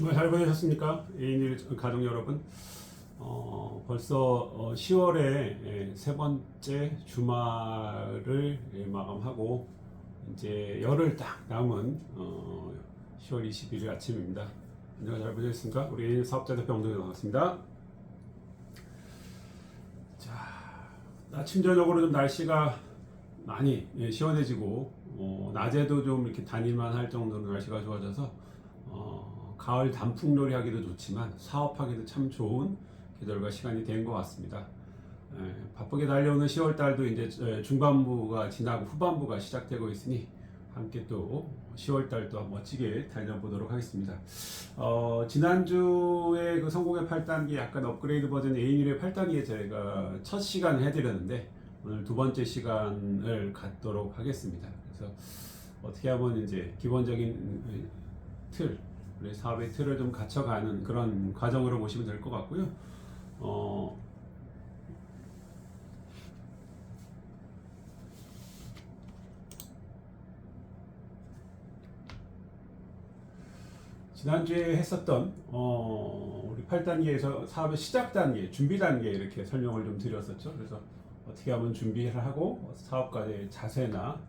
주말 잘 보내셨습니까? 애인일 가족 여러분. 어, 벌써 어, 10월의 세 번째 주말을 예, 마감하고 이제 열흘 딱 남은 어, 10월 21일 아침입니다. 안녕 잘 보내셨습니까? 우리 애인 사업자 대표 엉덩이 나왔습니다. 자, 아침 저녁으로 좀 날씨가 많이 예, 시원해지고 어, 낮에도 좀 이렇게 다닐만 할 정도로 날씨가 좋아져서 어, 가을 단풍놀이 하기도 좋지만 사업하기도 참 좋은 계절과 시간이 된 것 같습니다. 예, 바쁘게 달려오는 10월 달도 이제 에, 중반부가 지나고 후반부가 시작되고 있으니 함께 또 10월 달도 멋지게 달려보도록 하겠습니다. 어, 지난주에 그 성공의 8단계 약간 업그레이드 버전 A1의 8단계에 제가 첫 시간을 해드렸는데 오늘 두 번째 시간을 갖도록 하겠습니다. 그래서 어떻게 하면 이제 기본적인 음, 틀, 우리 사업의 틀을 좀 갖춰가는 그런 과정으로 보시면 될 것 같고요. 어, 지난주에 했었던 어, 우리 8단계에서 사업의 시작 단계, 준비 단계 이렇게 설명을 좀 드렸었죠. 그래서 어떻게 하면 준비를 하고 사업가의 자세나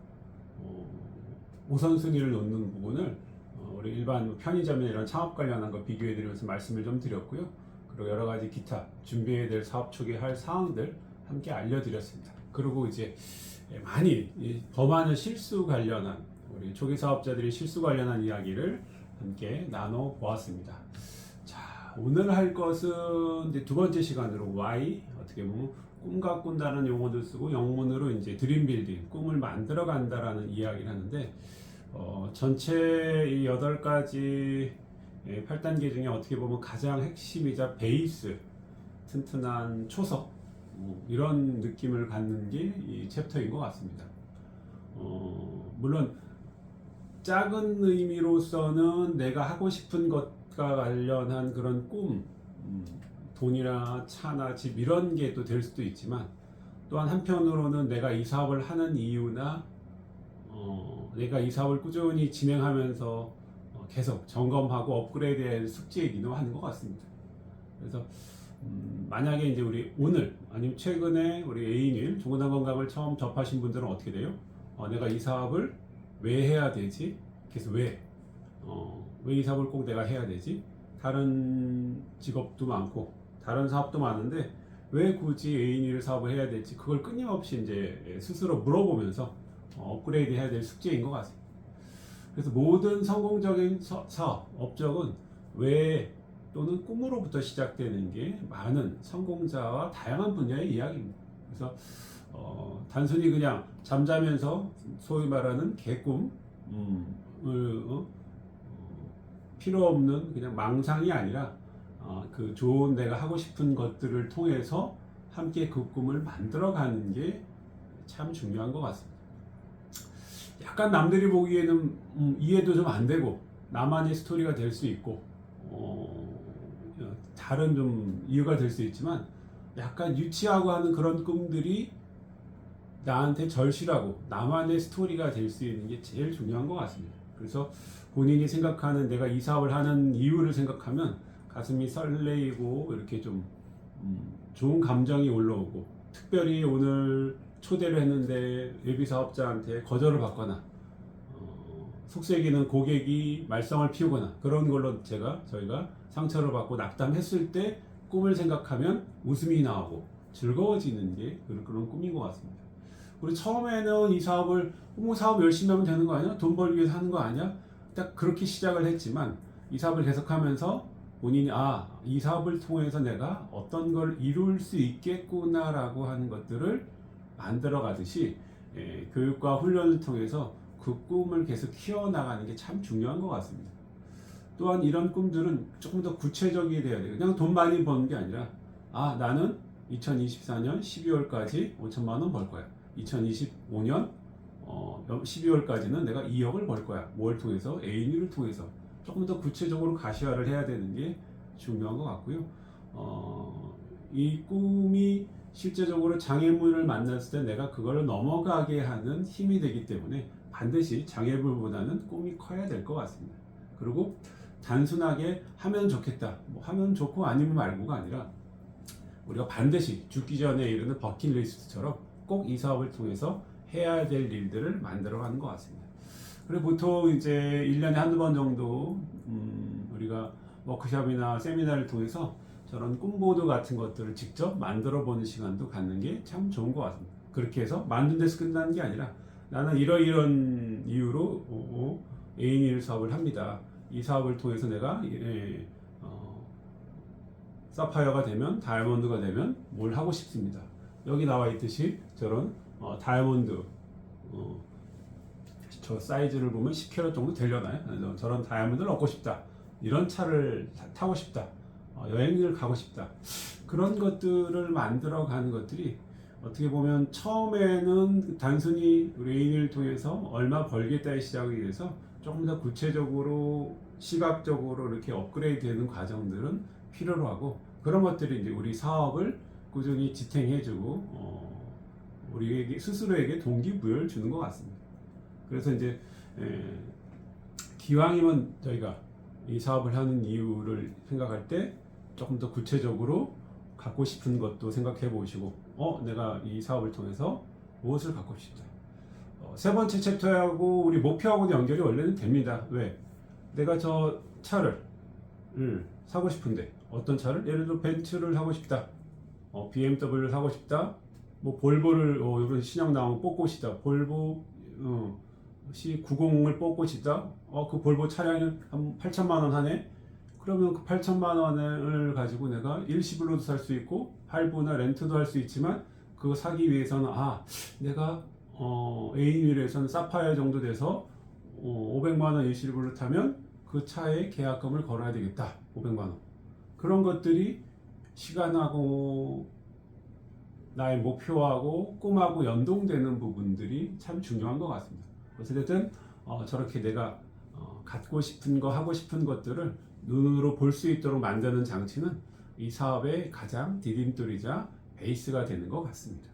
어, 우선순위를 놓는 부분을 어, 우리 일반 편의점이나 이런 창업 관련한 거 비교해 드리면서 말씀을 좀 드렸고요. 그리고 여러 가지 기타 준비해야 될 사업 초기 할 사항들 함께 알려드렸습니다. 그리고 이제 많이 이 범하는 실수 관련한 우리 초기 사업자들이 실수 관련한 이야기를 함께 나눠 보았습니다. 자, 오늘 할 것은 이제 두 번째 시간으로 Y 어떻게 보면 꿈과 꾼다는 용어도 쓰고 영문으로 이제 드림 빌딩 꿈을 만들어 간다라는 이야기를 하는데 어, 전체 이 여덟 가지 8단계 중에 어떻게 보면 가장 핵심이자 베이스 튼튼한 초석 뭐 이런 느낌을 갖는 게 이 챕터인 것 같습니다. 어, 물론 작은 의미로서는 내가 하고 싶은 것과 관련한 그런 꿈, 음, 돈이나 차나 집 이런 게 또 될 수도 있지만 또한 한편으로는 내가 이 사업을 하는 이유나 어, 내가 이 사업을 꾸준히 진행하면서 어, 계속 점검하고 업그레이드할 숙제이기도 하는 것 같습니다. 그래서 음, 만약에 이제 우리 오늘 아니면 최근에 우리 애인일 종근당 건강을 처음 접하신 분들은 어떻게 돼요? 어, 내가 이 사업을 왜 해야 되지? 그래서 왜? 어, 왜 이 사업을 꼭 내가 해야 되지? 다른 직업도 많고 다른 사업도 많은데 왜 굳이 A1 사업을 해야 될지 그걸 끊임없이 이제 스스로 물어보면서 어, 업그레이드 해야 될 숙제인 것 같습니다. 그래서 모든 성공적인 서- 사업, 업적은 왜 또는 꿈으로부터 시작되는 게 많은 성공자와 다양한 분야의 이야기입니다. 그래서 어, 단순히 그냥 잠자면서 소위 말하는 개꿈, 음, 을, 어? 어, 필요 없는 그냥 망상이 아니라 어, 그 좋은 내가 하고 싶은 것들을 통해서 함께 그 꿈을 만들어가는 게 참 중요한 것 같습니다. 약간 남들이 보기에는 음, 이해도 좀 안 되고 나만의 스토리가 될 수 있고 어, 다른 좀 이유가 될 수 있지만 약간 유치하고 하는 그런 꿈들이 나한테 절실하고 나만의 스토리가 될 수 있는 게 제일 중요한 것 같습니다. 그래서 본인이 생각하는 내가 이 사업을 하는 이유를 생각하면 가슴이 설레이고 이렇게 좀 음, 좋은 감정이 올라오고 특별히 오늘 초대를 했는데 예비 사업자한테 거절을 받거나 어, 속색이는 고객이 말썽을 피우거나 그런 걸로 제가 저희가 상처를 받고 낙담했을 때 꿈을 생각하면 웃음이 나오고 즐거워지는 게 그런, 그런 꿈인 것 같습니다. 우리 처음에는 이 사업을 뭐 사업 열심히 하면 되는 거 아니야? 돈 벌기 위해서 하는 거 아니야? 딱 그렇게 시작을 했지만 이 사업을 계속하면서 본인이 아 이 사업을 통해서 내가 어떤 걸 이룰 수 있겠구나라고 하는 것들을 만들어 가듯이 예, 교육과 훈련을 통해서 그 꿈을 계속 키워나가는 게 참 중요한 것 같습니다. 또한 이런 꿈들은 조금 더 구체적이 돼야 돼요. 그냥 돈 많이 버는 게 아니라 아 나는 2024년 12월까지 5천만 원 벌 거야. 2025년 어, 12월까지는 내가 2억을 벌 거야. 뭘 통해서? A&E를 통해서. 조금 더 구체적으로 가시화를 해야 되는 게 중요한 것 같고요. 어, 이 꿈이 실제적으로 장애물을 만났을 때 내가 그걸 넘어가게 하는 힘이 되기 때문에 반드시 장애물보다는 꿈이 커야 될 것 같습니다. 그리고 단순하게 하면 좋겠다. 뭐 하면 좋고 아니면 말고가 아니라 우리가 반드시 죽기 전에 이르는 버킷리스트처럼 꼭 이 사업을 통해서 해야 될 일들을 만들어 가는 것 같습니다. 그리고 보통 이제 1년에 한두 번 정도 음, 우리가 워크숍이나 세미나를 통해서 저런 꿈보드 같은 것들을 직접 만들어 보는 시간도 갖는 게 참 좋은 것 같습니다. 그렇게 해서 만든 데서 끝나는 게 아니라 나는 이러이런 이유로 A1 사업을 합니다. 이 사업을 통해서 내가 예, 어, 사파이어가 되면 다이아몬드가 되면 뭘 하고 싶습니다. 여기 나와 있듯이 저런 어, 다이아몬드 어, 저 사이즈를 보면 10캐럿 정도 되려나요? 저런 다이아몬드를 얻고 싶다. 이런 차를 타- 타고 싶다. 어, 여행을 가고 싶다. 그런 것들을 만들어 가는 것들이 어떻게 보면 처음에는 단순히 레인을 통해서 얼마 벌겠다의 시작이 돼서 조금 더 구체적으로 시각적으로 이렇게 업그레이드 되는 과정들은 필요로 하고 그런 것들이 이제 우리 사업을 꾸준히 지탱해주고 어, 우리에게 스스로에게 동기부여를 주는 것 같습니다. 그래서 이제 에, 기왕이면 저희가 이 사업을 하는 이유를 생각할 때 조금 더 구체적으로 갖고 싶은 것도 생각해 보시고 어 내가 이 사업을 통해서 무엇을 갖고 싶다. 어, 세 번째 챕터하고 우리 목표하고도 연결이 원래는 됩니다. 왜? 내가 저 차를 을 사고 싶은데 어떤 차를? 예를 들어 벤츠를 사고 싶다. 어, BMW를 사고 싶다. 뭐 볼보를 어, 이런 신형 나온 뽑고 싶다. 볼보 어, C90을 뽑고 싶다. 어, 그 볼보 차량이 한 8천만 원 하네 그러면 그 8천만 원을 가지고 내가 일시불로도 살 수 있고 할부나 렌트도 할 수 있지만 그거 사기 위해서는 아 내가 어, A일에서는 사파이어 정도 돼서 어, 500만 원 일시불로 타면 그 차에 계약금을 걸어야 되겠다 500만 원 그런 것들이 시간하고 나의 목표하고 꿈하고 연동되는 부분들이 참 중요한 것 같습니다. 어쨌든 어, 저렇게 내가 어, 갖고 싶은 거 하고 싶은 것들을 눈으로 볼 수 있도록 만드는 장치는 이 사업의 가장 디딤돌이자 베이스가 되는 것 같습니다.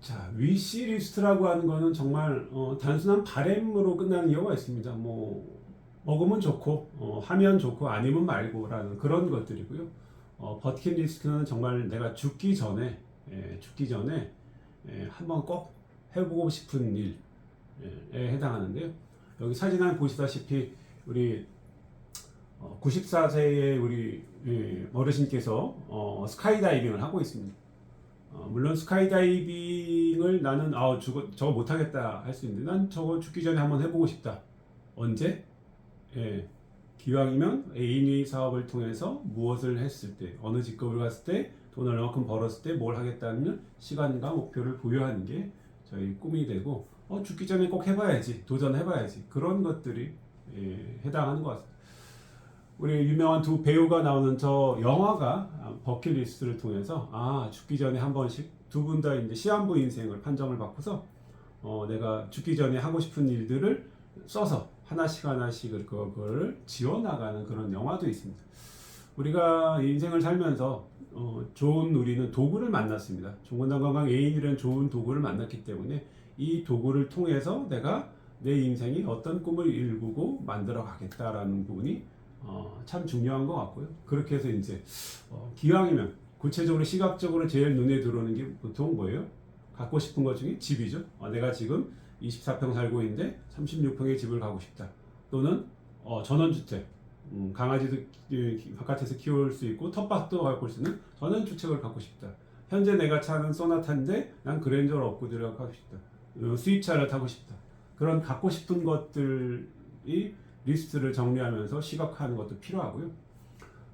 자, 위시 리스트라고 하는 거는 정말 어, 단순한 바램으로 끝나는 경우가 있습니다. 뭐 먹으면 좋고 어, 하면 좋고 아니면 말고라는 그런 것들이고요. 어, 버킷 리스트는 정말 내가 죽기 전에 예, 죽기 전에 예, 한번 꼭 해보고 싶은 일에 해당하는데요. 여기 사진을 보시다시피 우리 어, 94세의 우리 예, 어르신께서 어, 스카이다이빙을 하고 있습니다. 어, 물론 스카이다이빙을 나는 아 저거 저거 못하겠다 할 수 있는데 난 저거 죽기 전에 한번 해보고 싶다. 언제? 예, 기왕이면 A&E 사업을 통해서 무엇을 했을 때 어느 직급을 갔을 때 돈을 얼마큼 벌었을 때 뭘 하겠다는 시간과 목표를 부여하는 게 저희 꿈이 되고 어, 죽기 전에 꼭 해봐야지 도전해봐야지 그런 것들이 예, 해당하는 것 같습니다. 우리 유명한 두 배우가 나오는 저 영화가 버킷리스트를 통해서 아 죽기 전에 한 번씩 두 분 다 이제 시한부 인생을 판정을 받고서 어, 내가 죽기 전에 하고 싶은 일들을 써서 하나씩 하나씩 그걸 지워나가는 그런 영화도 있습니다. 우리가 인생을 살면서 어, 좋은 우리는 도구를 만났습니다. 종건당 건강 애인이라는 좋은 도구를 만났기 때문에 이 도구를 통해서 내가 내 인생이 어떤 꿈을 일구고 만들어 가겠다라는 부분이 어, 참 중요한 것 같고요. 그렇게 해서 이제 어, 기왕이면 구체적으로 시각적으로 제일 눈에 들어오는 게 보통 뭐예요? 갖고 싶은 것 중에 집이죠. 어, 내가 지금 24평 살고 있는데 36평의 집을 가고 싶다. 또는 어, 전원주택, 음, 강아지도 키- 바깥에서 키울 수 있고 텃밭도 갖고 수 있는 전원주택을 갖고 싶다. 현재 내가 차는 소나타인데 난 그랜저를 얻고 들어가고 싶다. 어, 수입차를 타고 싶다. 그런 갖고 싶은 것들이 리스트를 정리하면서 시각화하는 것도 필요하고요.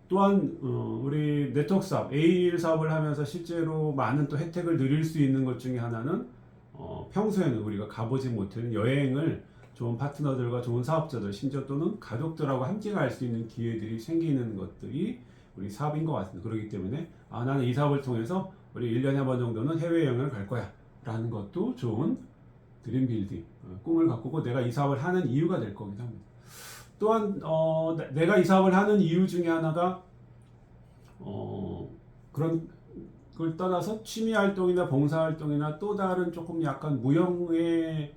또한 어, 우리 네트워크 사업, A1 사업을 하면서 실제로 많은 또 혜택을 누릴 수 있는 것 중에 하나는 어, 평소에는 우리가 가보지 못하는 여행을 좋은 파트너들과 좋은 사업자들, 심지어 또는 가족들하고 함께 갈 수 있는 기회들이 생기는 것들이 우리 사업인 것 같습니다. 그렇기 때문에 아, 나는 이 사업을 통해서 우리 1년에 한 번 정도는 해외여행을 갈 거야 라는 것도 좋은 드림 빌딩, 어, 꿈을 갖고 내가 이 사업을 하는 이유가 될 거기도 합니다. 또한 어, 내- 내가 이 사업을 하는 이유 중에 하나가 어, 그런 그걸 떠나서 취미 활동이나 봉사 활동이나 또 다른 조금 약간 무형의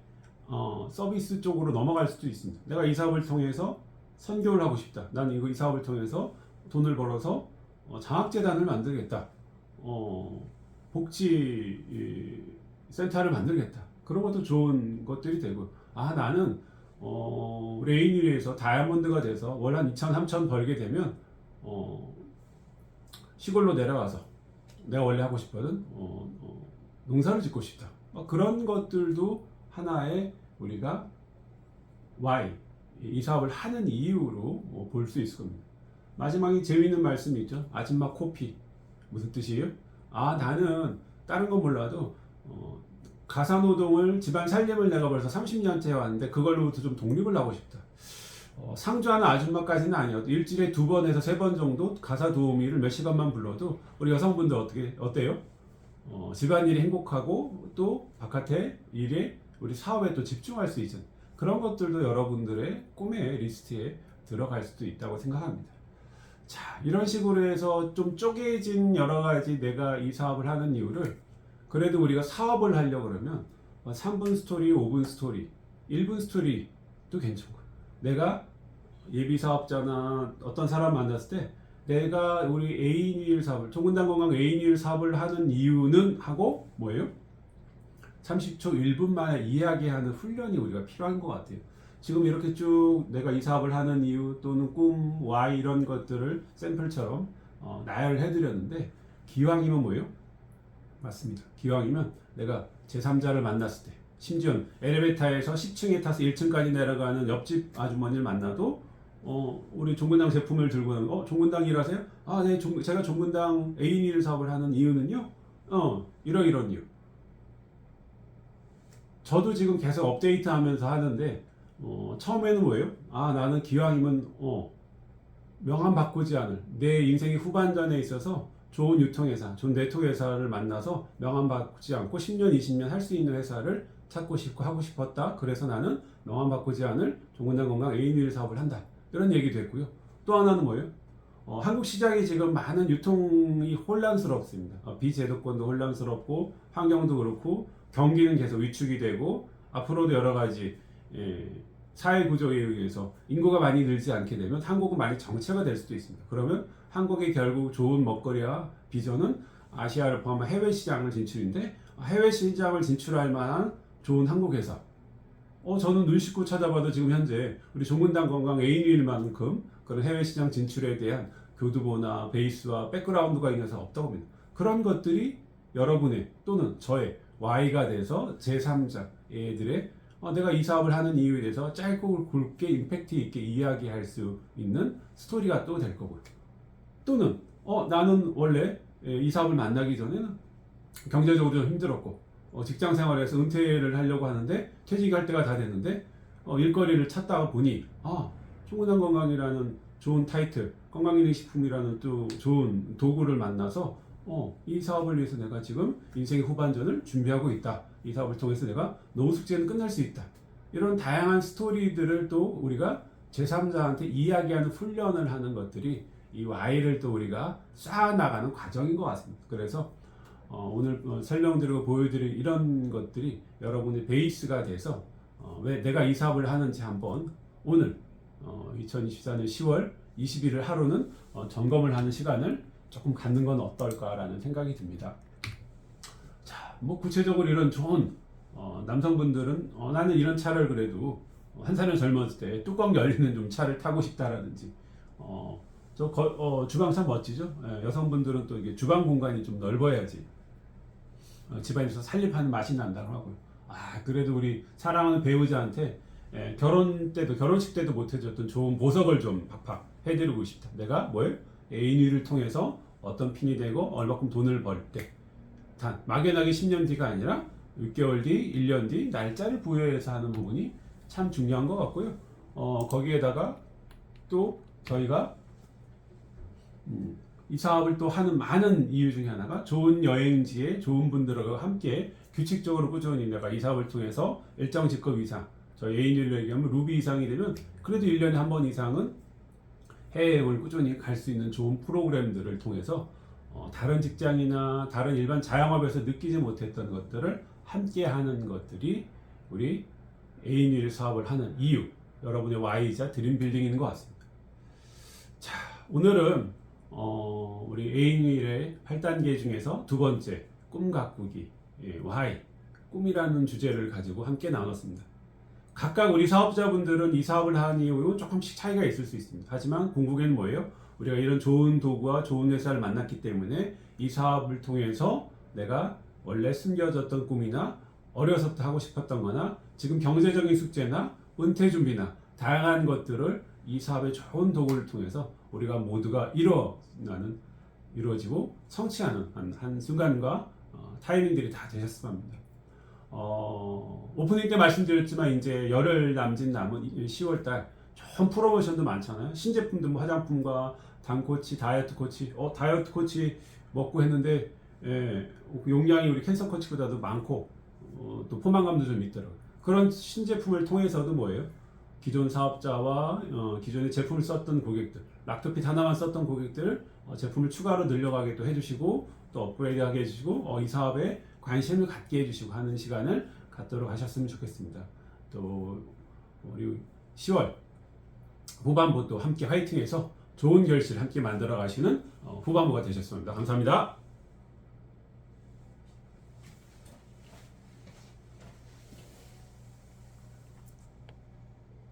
어, 서비스 쪽으로 넘어갈 수도 있습니다. 내가 이 사업을 통해서 선교를 하고 싶다. 난 이거 이 사업을 통해서 돈을 벌어서 어, 장학재단을 만들겠다. 어, 복지 이, 센터를 만들겠다. 그런 것도 좋은 것들이 되고, 아 나는 어, 레인위에서 다이아몬드가 돼서 월 한 2천, 3천 벌게 되면 어, 시골로 내려가서 내가 원래 하고 싶거든 어, 어, 농사를 짓고 싶다. 뭐 그런 것들도 하나의 우리가 why 이 사업을 하는 이유로 볼 수 있을 겁니다. 마지막에 재미있는 말씀이 있죠. 아줌마 코피 무슨 뜻이에요? 아 나는 다른 건 몰라도 어, 가사노동을 집안 살림을 내가 벌써 30년째 해왔는데 그걸로부터 좀 독립을 하고 싶다. 어, 상주하는 아줌마까지는 아니어도 일주일에 두 번에서 세 번 정도 가사 도우미를 몇 시간만 불러도 우리 여성분들 어떻게 어때요? 어, 집안일이 행복하고 또 바깥에 일에 우리 사업에 또 집중할 수 있는 그런 것들도 여러분들의 꿈의 리스트에 들어갈 수도 있다고 생각합니다. 자, 이런 식으로 해서 좀 쪼개진 여러 가지 내가 이 사업을 하는 이유를 그래도 우리가 사업을 하려고 그러면 3분 스토리, 5분 스토리, 1분 스토리도 괜찮고 내가 예비 사업자나 어떤 사람 만났을 때 내가 우리 애인일 사업을 종근당 건강 애인일 사업을 하는 이유는 하고 뭐예요? 30초 1분 만에 이야기하는 훈련이 우리가 필요한 것 같아요. 지금 이렇게 쭉 내가 이 사업을 하는 이유 또는 꿈, why 이런 것들을 샘플처럼 어, 나열해 드렸는데 기왕이면 뭐예요? 맞습니다. 기왕이면 내가 제3자를 만났을 때 심지어 엘리베이터에서 10층에 타서 1층까지 내려가는 옆집 아주머니를 만나도 어, 우리 종근당 제품을 들고 나면 어, 종근당 일하세요? 아, 네, 종, 제가 종근당 A1 사업을 하는 이유는요? 어, 이런 이런 이유. 저도 지금 계속 업데이트 하면서 하는데 어, 처음에는 뭐예요? 아, 나는 기왕이면 어, 명함 바꾸지 않을 내 인생의 후반전에 있어서 좋은 유통회사, 좋은 네트워크 회사를 만나서 명함 바꾸지 않고 10년, 20년 할 수 있는 회사를 찾고 싶고 하고 싶었다. 그래서 나는 명함 바꾸지 않을 종근당 건강 A1 사업을 한다. 이런 얘기도 했고요. 또 하나는 뭐예요? 어, 한국 시장이 지금 많은 유통이 혼란스럽습니다. 어, 비제도권도 혼란스럽고 환경도 그렇고 경기는 계속 위축이 되고 앞으로도 여러 가지 예, 사회 구조에 의해서 인구가 많이 늘지 않게 되면 한국은 많이 정체가 될 수도 있습니다. 그러면 한국의 결국 좋은 먹거리와 비전은 아시아를 포함한 해외 시장을 진출인데 해외 시장을 진출할 만한 좋은 한국 회사. 어 저는 눈 씻고 찾아봐도 지금 현재 우리 종근당 건강 A일만큼 그런 해외 시장 진출에 대한 교두보나 베이스와 백그라운드가 있는 회사 없다고 봅니다. 그런 것들이 여러분의 또는 저의 Y가 돼서 제3자 애들의 어, 내가 이 사업을 하는 이유에 대해서 짧고 굵게 임팩트 있게 이야기할 수 있는 스토리가 또 될 거고요. 또는 어 나는 원래 예, 이 사업을 만나기 전에는 경제적으로 좀 힘들었고 어, 직장 생활에서 은퇴를 하려고 하는데 퇴직할 때가 다 됐는데 어, 일거리를 찾다가 보니 아 충분한 건강이라는 좋은 타이틀 건강기능식품이라는 또 좋은 도구를 만나서 어, 이 사업을 위해서 내가 지금 인생의 후반전을 준비하고 있다. 이 사업을 통해서 내가 노후 숙제는 끝날 수 있다. 이런 다양한 스토리들을 또 우리가 제3자한테 이야기하는 훈련을 하는 것들이 이 Y를 또 우리가 쌓아나가는 과정인 것 같습니다. 그래서 어, 오늘 어, 설명드리고 보여드릴 이런 것들이 여러분의 베이스가 돼서 어, 왜 내가 이 사업을 하는지 한번 오늘 2024년 10월 20일을 하루는 어, 점검을 하는 시간을 조금 갖는 건 어떨까라는 생각이 듭니다. 자, 뭐 구체적으로 이런 좋은 어, 남성분들은 어, 나는 이런 차를 그래도 한 살은 젊었을 때 뚜껑 열리는 좀 차를 타고 싶다라든지 어, 저 거, 어, 주방 참 멋지죠. 예, 여성분들은 또 이게 주방 공간이 좀 넓어야지 어, 집안에서 살림하는 맛이 난다고 하고요. 아 그래도 우리 사랑하는 배우자한테 예, 결혼 때도 결혼식 때도 못 해줬던 좋은 보석을 좀 팍팍 해드리고 싶다. 내가 뭘 애인위를 통해서 어떤 핀이 되고 얼마큼 돈을 벌 때. 단 막연하게 10년 뒤가 아니라 6개월 뒤, 1년 뒤 날짜를 부여해서 하는 부분이 참 중요한 것 같고요. 어, 거기에다가 또 저희가 음, 이 사업을 또 하는 많은 이유 중에 하나가 좋은 여행지에 좋은 분들과 함께 규칙적으로 꾸준히 내가 이 사업을 통해서 일정 직급 이상 저희 애인율로 얘기하면 루비 이상이 되면 그래도 1년에 한 번 이상은 해외여행을 꾸준히 갈 수 있는 좋은 프로그램들을 통해서 어, 다른 직장이나 다른 일반 자영업에서 느끼지 못했던 것들을 함께 하는 것들이 우리 A1 사업을 하는 이유 여러분의 Y이자 드림빌딩인 것 같습니다. 자 오늘은 어, 우리 A1의 8단계 중에서 두 번째 꿈 가꾸기 예, Y 꿈이라는 주제를 가지고 함께 나눴습니다. 각각 우리 사업자분들은 이 사업을 하는 이유 조금씩 차이가 있을 수 있습니다. 하지만 궁극에는 뭐예요? 우리가 이런 좋은 도구와 좋은 회사를 만났기 때문에 이 사업을 통해서 내가 원래 숨겨졌던 꿈이나 어려서부터 하고 싶었던 거나 지금 경제적인 숙제나 은퇴 준비나 다양한 것들을 이 사업의 좋은 도구를 통해서 우리가 모두가 이뤄나는 이루어지고 성취하는 한, 한 순간과 어, 타이밍들이 다 되셨으면 합니다. 어, 오프닝 때 말씀드렸지만 이제 열흘 남짓 남은 10월달 좋은 프로모션도 많잖아요. 신제품도 뭐 화장품과 당 코치, 다이어트 코치, 어 다이어트 코치 먹고 했는데 예, 용량이 우리 캔서 코치보다도 많고 어, 또 포만감도 좀 있더라고요. 그런 신제품을 통해서도 뭐예요? 기존 사업자와 어, 기존의 제품을 썼던 고객들, 락토핏 하나만 썼던 고객들 어, 제품을 추가로 늘려가게 또 해주시고 또 업그레이드하게 해주시고 어, 이 사업에 관심을 갖게 해주시고 하는 시간을 갖도록 하셨으면 좋겠습니다. 또 우리 10월 후반부 또 함께 화이팅해서 좋은 결실 함께 만들어 가시는 어, 후반부가 되셨습니다. 감사합니다.